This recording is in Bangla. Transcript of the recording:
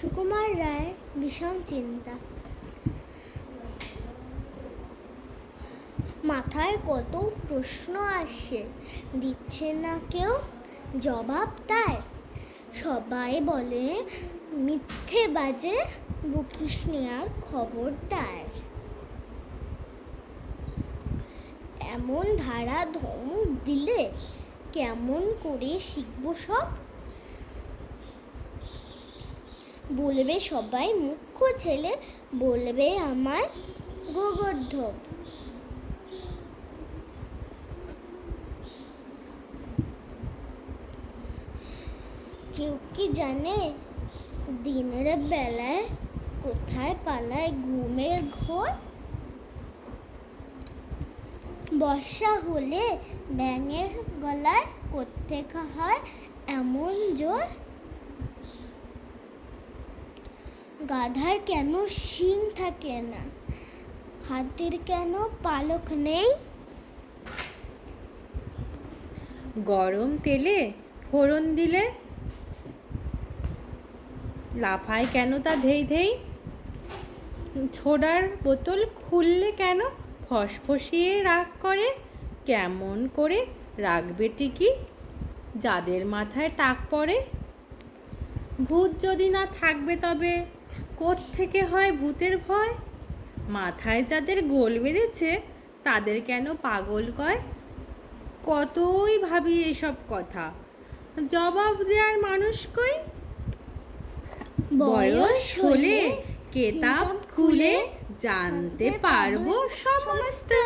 সুকুমার রায় ভীষণ চিন্তা। মাথায় কত প্রশ্ন আসছে দিচ্ছে না কেউ? জবাব তাই। সবাই বলে, মিথ্যে বাজে, বুকিস নেয়ার খবরদার এমন ধারা ধমক দিলে কেমন করে শিখব সব? বলবে সবাই মুখ্য ছেলে, বলবে আমার গোবর্ধব। কেউ কি জানে, দিনের বেলায় কোথায় পালায় ঘুমের ঘোর? বর্ষা হলে ব্যাঙের গলায় করতে হয় এমন জোর? গাধার কেন শিং থাকে না? হাতির কেন পালক নেই? গরম তেলে ফোড়ন দিলে? লাফায় কেন তা ধেই ধেই? ছোড়ার বোতল খুললে কেন ফসফসিয়ে রাগ করে? কেমন করে রাখবে টিকি যাদের মাথায় টাক পড়ে? ভূত যদি না থাকবে তবে থেকে হয় ভূতের ভয়? মাথায় যাদের গোল বেঁধেছে তাদের কেন পাগল কয়? কতই ভাবি এসব কথা। জবাব দেওয়ার মানুষ কই? বয়স হলে কেতাব খুলে জানতে পারব সমস্তই